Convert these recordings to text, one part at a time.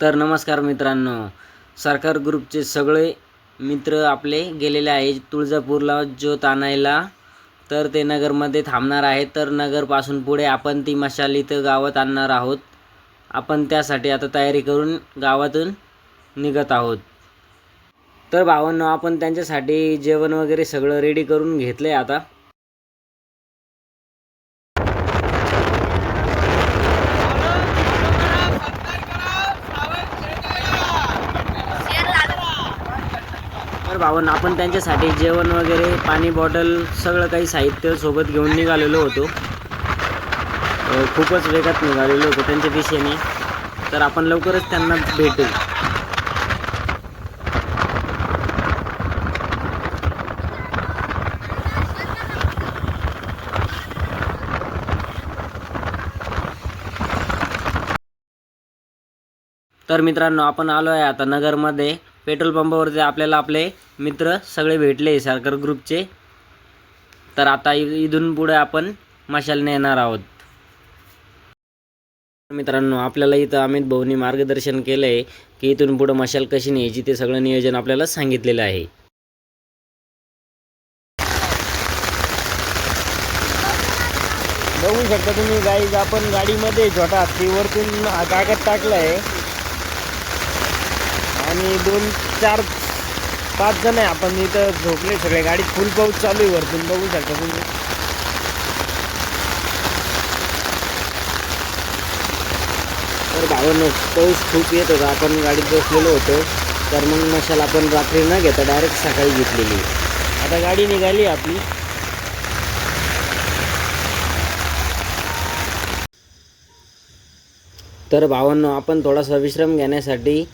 तर नमस्कार मित्रांनो सरकार ग्रुपचे सगळे मित्र आपले गेलेले आहे तुळजापूरला ज्योत आणायला. तर ते नगरमध्ये थांबणार आहे तर नगरपासून पुढे आपण ती मशाल इथं गावात आणणार आहोत. आपण त्यासाठी आता तयारी करून गावातून निघत आहोत. तर भावांनो आपण त्यांच्यासाठी जेवण वगैरे सगळं रेडी करून घेतलं आहे आता. पाहून आपण त्यांच्यासाठी जेवण वगैरे पाणी बॉटल सगळं काही साहित्य सोबत घेऊन निघालेलो होतो. खूपच वेगात निघालेलो होतो त्यांच्या दिशेने. तर आपण लवकरच त्यांना भेटू. तर मित्रांनो आपण आलो आहे आता नगरमध्ये. पेट्रोल पंपावरती आपल्याला आपले मित्र सगळे भेटले सरकार ग्रुपचे. तर आता इथून पुढे आपण मशाल नेणार आहोत. मित्रांनो आपल्याला इथं अमित भाऊनी मार्गदर्शन केलं आहे की इथून पुढं मशाल कशी न्यायची ते सगळं नियोजन आपल्याला सांगितलेलं आहे. बघू शकता तुम्ही गाईज आपण गाडीमध्ये छोटा ती वरतून कागद आहे आणि दोन चार पाच जण आहे. आपण इथं झोपले सगळे. गाडीत फुल पाऊस चालू आहे वरतून. बघू शकता तुम्ही. तर भावांनो पाऊस खूप येत होता. आपण गाडीत बसलेलो होतो. तर मग मशाल आपण रात्री न घेता डायरेक्ट सकाळी घेतलेली. आता गाडी निघाली आपली. तर भावांनो आपण थोडासा विश्राम घेण्यासाठी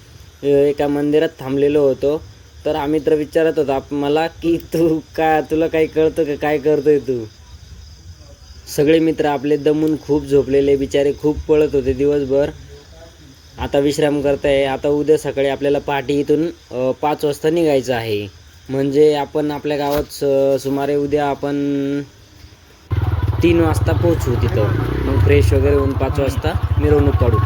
एका मंदिरात थांबलेलो होतो. तर आम्ही तर विचारत होता मला की तू का तुला काही कळतं का? काय करतोय तू? सगळे मित्र आपले दमून खूप झोपलेले बिचारे खूप पळत होते दिवसभर. आता विश्राम करताय आता उद्या सकाळी आपल्याला पहाटे इथून पाच वाजता निघायचं आहे. म्हणजे आपण आपल्या गावात स- सुमारे उद्या आपण तीन वाजता पोहोचू तिथं. मग फ्रेश वगैरे होऊन पाच वाजता मिरवणूक काढू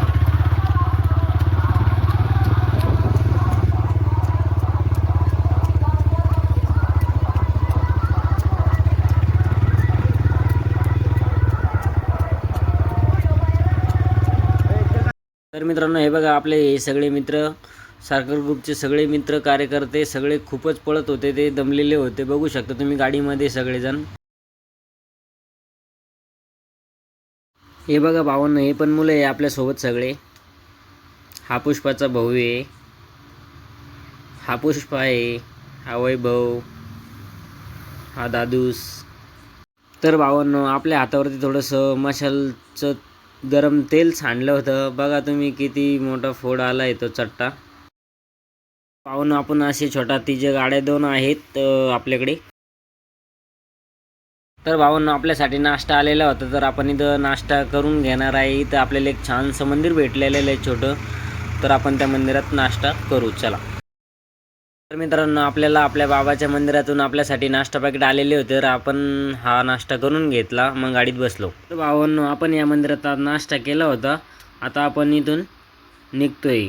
तर मित्रांनो हे बघा आपले हे सगळे मित्र सारकर ग्रुपचे सगळे मित्र कार्यकर्ते सगळे खूपच पळत होते ते दमलेले होते. बघू शकता तुम्ही गाडीमध्ये सगळेजण. हे बघा भावांना हे पण मुलं आहे आपल्यासोबत सगळे. हा पुष्पाचा भाऊ आहे. हा पुष्पा आहे. हा वैभव. हा दादूस. तर भावांनो आपल्या हातावरती थोडंसं मशालचं गरम तेल सांडलं होतं. बघा तुम्ही किती मोठा फोड आला आहे तो चट्टा. पाहून आपण असे छोटा तिचे गाड्या दोन आहेत आपल्याकडे. तर भावांनो आपल्यासाठी नाश्ता आलेला होता. तर आपण इथं नाश्ता करून घेणार आहे. इथं आपल्याला एक छानसं मंदिर भेटलेलं आहे छोटं. तर आपण त्या मंदिरात नाश्ता करू. चला. तर मित्रांनो आपल्याला आपल्या बाबाच्या मंदिरातून आपल्यासाठी नाश्ता पॅकेट आलेले होते तर आपण हा नाश्ता करून घेतला मग गाडीत बसलो. तर भावांनो आपण या मंदिरात नाश्ता केला होता. आता आपण इथून निघतोय.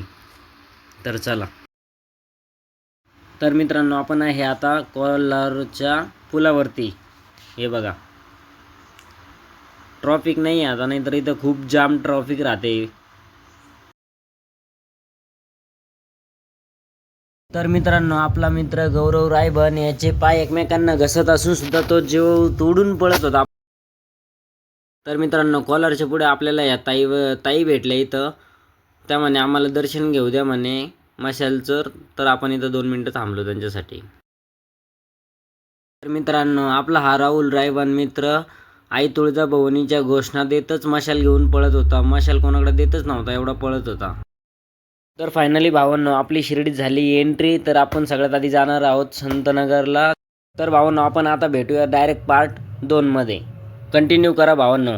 तर चला. तर मित्रांनो आपण आहे आता कोलारच्या पुलावरती. हे बघा. ट्रॉफिक नाही आहे आता नाहीतर इथं खूप जाम ट्रॉफिक राहते. तर मित्रांनो आपला मित्र गौरव रायबन याचे पाय एकमेकांना घसत असून सुद्धा तो जीव तोडून पळत होता. तर मित्रांनो कॉलरच्या पुढे आपल्याला या ताई ताई भेटल्या इथं. त्या म्हणे आम्हाला दर्शन घेऊ द्या म्हणे मशालचं तर आपण इथं दोन मिनटं थांबलो त्यांच्यासाठी. तर मित्रांनो आपला हा राहुल रायबन मित्र आई तुळजाभवानीच्या घोषणा देतच मशाल घेऊन पळत होता. मशाल कोणाकडे देतच नव्हता एवढा पळत होता. तर फायनली भावांनो आपली शिर्डीत झाली एंट्री तर आपण सगळ्यात आधी जाणार आहोत संतनगरला. तर भावांनो आपण आता भेटूया डायरेक्ट पार्ट दोनमध्ये. कंटिन्यू करा भावांनो.